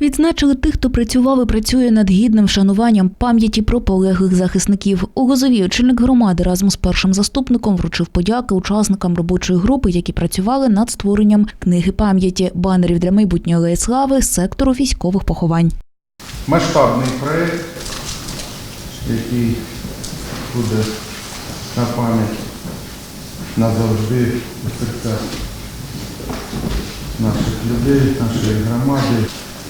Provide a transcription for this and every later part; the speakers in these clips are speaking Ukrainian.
Відзначили тих, хто працював і працює над гідним вшануванням пам'яті про полеглих захисників. У Гозові очільник громади разом з першим заступником вручив подяки учасникам робочої групи, які працювали над створенням книги пам'яті, банерів для майбутньої алеї слави сектору військових поховань. масштабний проєкт, який буде на пам'ять назавжди у наших людей, нашої громади.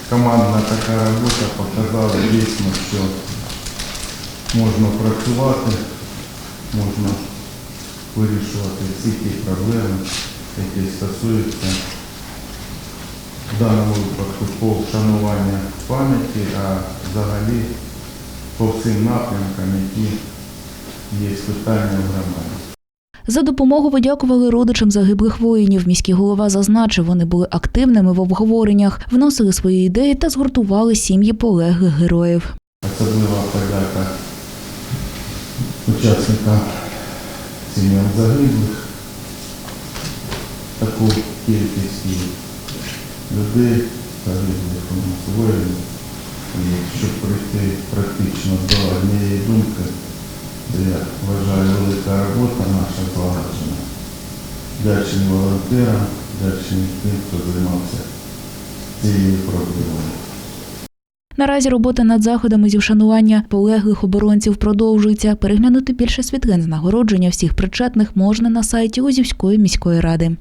Командна така робота показала дійсно, що можна працювати, можна вирішувати всі ті проблеми, які стосуються в даному випадку по вшанування пам'яті, а взагалі по всім напрямкам, які є питання в громаді. За допомогу подякували родичам загиблих воїнів. Міський голова зазначив, вони були активними в обговореннях, вносили свої ідеї та згуртували сім'ї полеглих героїв. Особлива подяка учасникам сім'ям загиблих. Таку кількість людей загиблих у нас воїнів. Щоб прийти практично до однієї думки, я вважаю велика робота наша. Вдячні волонтерам, вдячні тим, хто займався цією проблемою. Наразі робота над заходами зі вшанування полеглих оборонців продовжується. Переглянути більше світлин з нагородження всіх причетних можна на сайті Озівської міської ради.